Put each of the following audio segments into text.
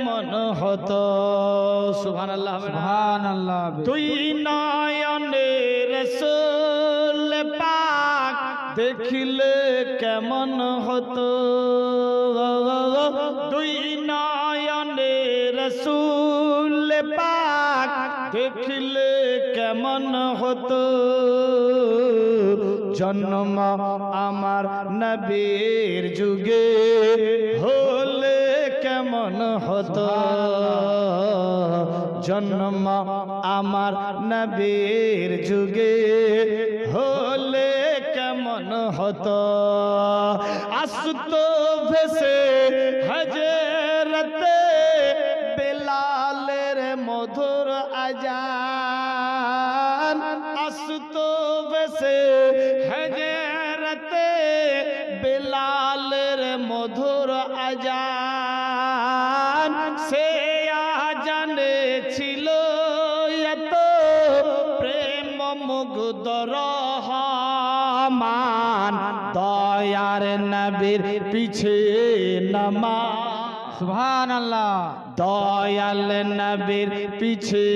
কেমন হতো। সুহান আল্লাহ সুবহান আল্লাহ তুই নয়নে রসুল পাক দেখিলে কেমন হতো? তুই নয়নে রসুল পাক দেখিলে কেমন হতো? জন্ম আমার নবীর যুগে হলে কেমন হতো? জন্ম আমার নবীর যুগে হলে কেমন হতো? আসতো ভেসে হজরতে বেলালের মধুর আজান। আসতো ভেসে হজরতে বেলালের মধুর আজান। সে আজানে ছিল এত প্রেম মুগ্ধ রহমান। দয়ার নবীর পিছে নমা সুবহান আল্লাহ দয়াল নবীর পিছে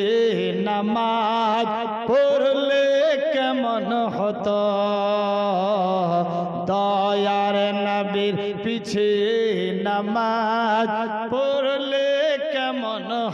নামাজ পড়লে কেমন হতো? দয়ার নবীর পিছে নামাজ পড়লে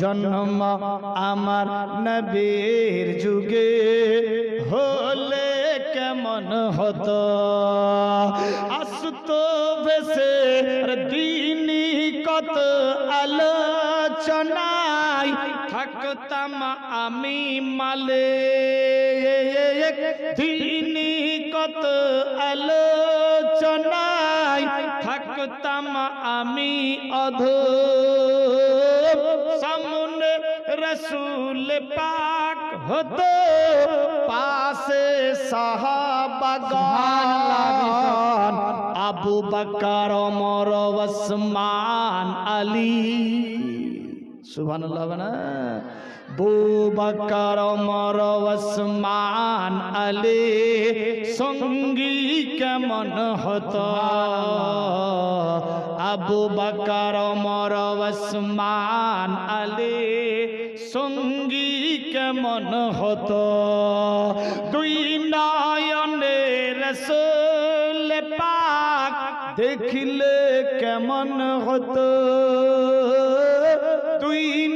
জন্ম আমার নবীর যুগে হলে কেমন হতো? আসতো ভেসে দিনী কত আলোচনায় থাকতাম আমি মালে। দিনী কত আলোচনায় থাকতাম আমি অধ সামনে রসুল পাক হতো পাশে সাহাবাগান আবু বকর ওমর ওসমান আলী। সুবহানাল্লাহ না? বু বকর, ওমর, ওসমান, আলী সঙ্গী কেমন হতো? আবু বকর, ওমর, ওসমান, আলী সঙ্গী কেমন হতো? দুই নয়নে রসুল পাক দেখিলে কেমন হতো? নয়নে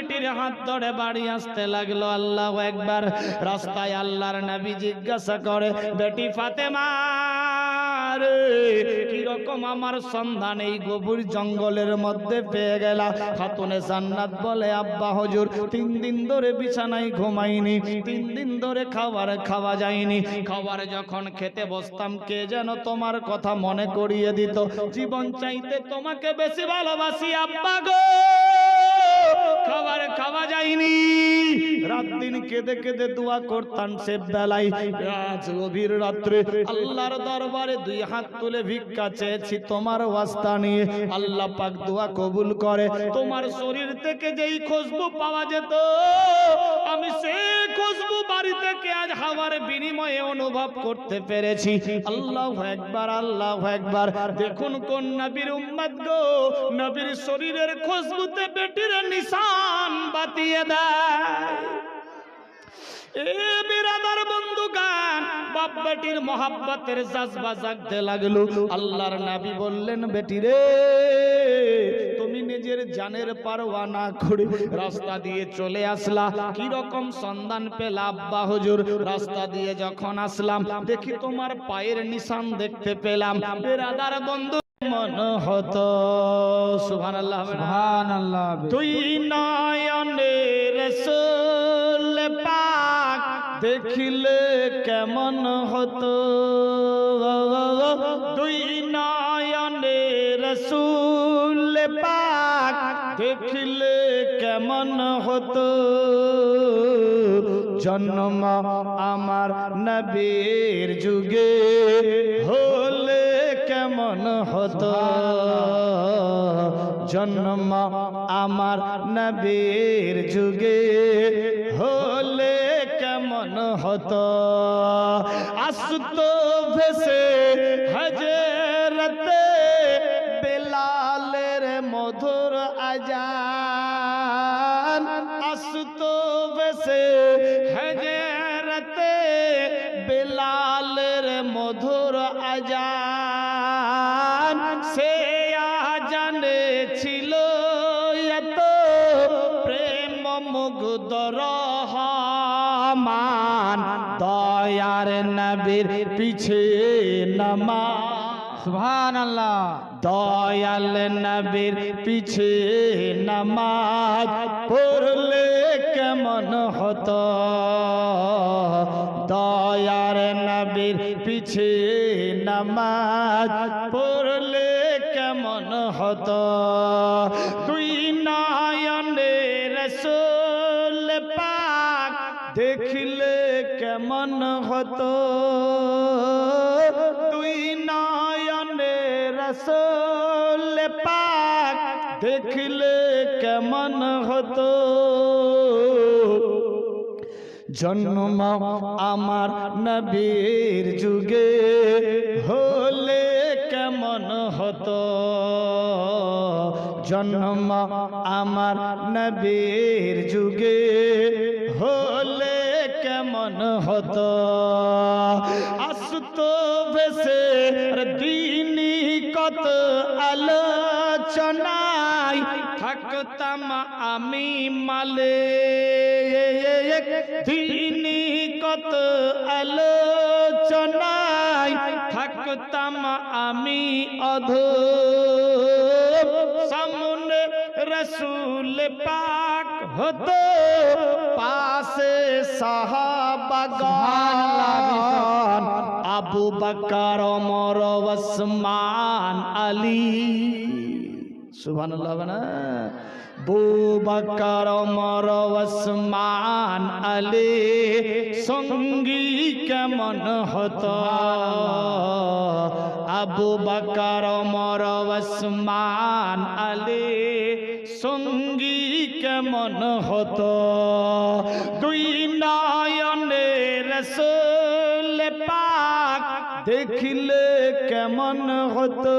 বেটির হাত ধরে বাড়ি আসতে লাগল আল্লাহ একবার। রাস্তায় আল্লাহর নবী জিজ্ঞাসা করে, বেটি ফাতেমা কীরকম আমার সন্ধান এই গভীর জঙ্গলের মধ্যে পেয়ে গেলা? খাতুনে জান্নাত বলে, আব্বা হজুর, তিন দিন ধরে বিছানায় ঘুমাইনি, তিন দিন ধরে খাবার খাওয়া যায়নি। খাবার যখন খেতে বসতাম, কে যেন তোমার কথা মনে করিয়ে দিত। জীবন চাইতে তোমাকে বেশি ভালোবাসি, আব্বা গো। খাবার খাওয়া যায়নি। রাত দিন কেঁদে কেঁদে দোয়া করতাম সে বেলায় আজ গভীর রাত্রে আল্লাহর দরবারে দুই হাত তুলে ভিক্ষা চেয়েছি তোমার ওয়াস্তা নিয়ে। আল্লাহ পাক দোয়া কবুল করে। তোমার শরীর থেকে যেই খুশবু পাওয়া যেত, আমি সেই খুশবু বাড়ি থেকে আজ হাওয়ার বিনিময়ে অনুভব করতে পেরেছি। আল্লাহ একবার আল্লাহ একবার দেখুন কোন নবীর উম্মত গো, নবীর শরীরের খুশবুতে বেটির নিশান বাতিয়ে দেয়। বিরাদার বন্ধু গান বাপ বেটির মহাব্বতের জাজবা জাগতে লাগল। আল্লাহর নাবি বললেন, বেটি রে, তুমি নিজের জানের পারোয়া না করে রাস্তা দিয়ে চলে আসলা। কি রকম সন্ধান পেলা আব্বা হুজুর? রাস্তা দিয়ে যখন আসলাম, দেখি তোমার পায়ের নিশান দেখতে পেলাম। বিরাদার বন্ধু মন হতো। সুবহানাল্লাহ সুবহানাল্লাহ তুই নয়নের সোল পাক দেখিলে কেমন হতো? তুই নয়নের সোল পাক দেখিলে কেমন হতো? জন্ম আমার নবীর যুগে হলে কেমন হতো। জন্ম আমার নবীর যুগে হলে কেমন হতো? আসত ভেসে হজরতে বেলালের মধুর আজান। আসত ভেসে নমা সুবহানাল্লাহ। দয়াল নবীর পিছে নামাজ পড়লে কেমন হতো? দয়ার নবীর পিছে নামাজ পড়লে কেমন হতো? তুই নয়নে রসুল পাক দেখলে কেমন হতো? জন্ম আমার নবীর যুগে হলে কেমন হতো? জন্ম আমার নবীর যুগে হলে কেমন হতো? আসত ভেসে দিনী কত আলোচনায় থাকতাম আমি মালে। দিনী কত আলোচনায় থাকতাম আমি অধ সামনে রসুল পাক হতো, পাশে সাহাবাগান আবু বকর, ওমর, ওসমান, আলী। সুবহানাল্লাহ না? বু বকর ওমর ওসমান আলী সঙ্গী কেমন হতো? আবু বকর ওমর ওসমান আলী সঙ্গী কেমন হতো? দুই নয়নে রসুল পাক দেখিলে কেমন হতো?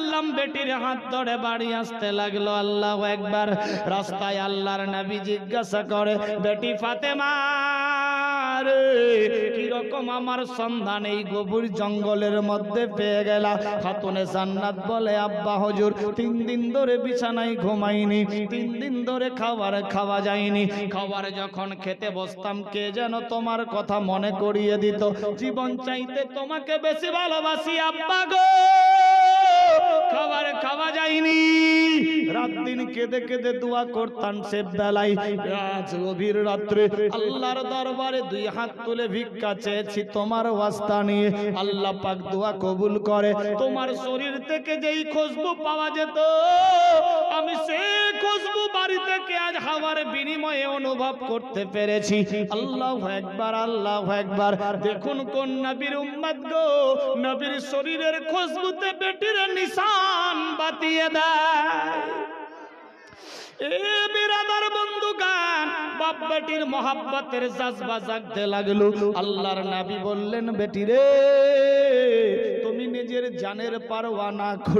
সাল্লাম বেটির হাত ধরে বাড়ি আসতে লাগল আল্লাহ একবার। রাস্তায় আল্লাহর নবী জিজ্ঞাসা করে, বেটি ফাতেমা কীরকম আমার সন্ধান এই গভীর জঙ্গলের মধ্যে পেয়ে গেলা? খাতুনে বলে, আব্বা হজুর, তিন দিন ধরে বিছানায় ঘুমাইনি, তিন দিন ধরে খাবার খাওয়া যায়নি। খাবার যখন খেতে বসতাম, কে যেন তোমার কথা মনে করিয়ে দিত, জীবন চাইতে তোমাকে বেশি ভালোবাসি, আব্বা গো। খাবার খাওয়া যায়নি। রাত দিন কেঁদে কেঁদে দোয়া করতাম সে বেলায়। আজ গভীর রাত্রে আল্লাহর দরবারে দুই হাত তুলে ভিক্ষা চেয়েছি তোমার ওয়াস্তা নিয়ে আল্লাহ পাক দোয়া কবুল করে। তোমার শরীর থেকে যেই খুশবু পাওয়া যেত আমি সেই খুশবু বাড়ি থেকে আজ হাওয়ার বিনিময়ে অনুভব করতে পেরেছি। আল্লাহ একবার আল্লাহ একবার। দেখুন কোন নবীর উম্মত গো নবীর শরীরের খুশবুতে বেটির নিশান বাতিয়ে দেয়। এ বিরাদার বন্ধু গান বেটির মহাব্বতের জাজবা জাগতে লাগল। আল্লাহর নাবি বললেন, বেটি রে, তুমি নিজের জানের পারওয়া না করে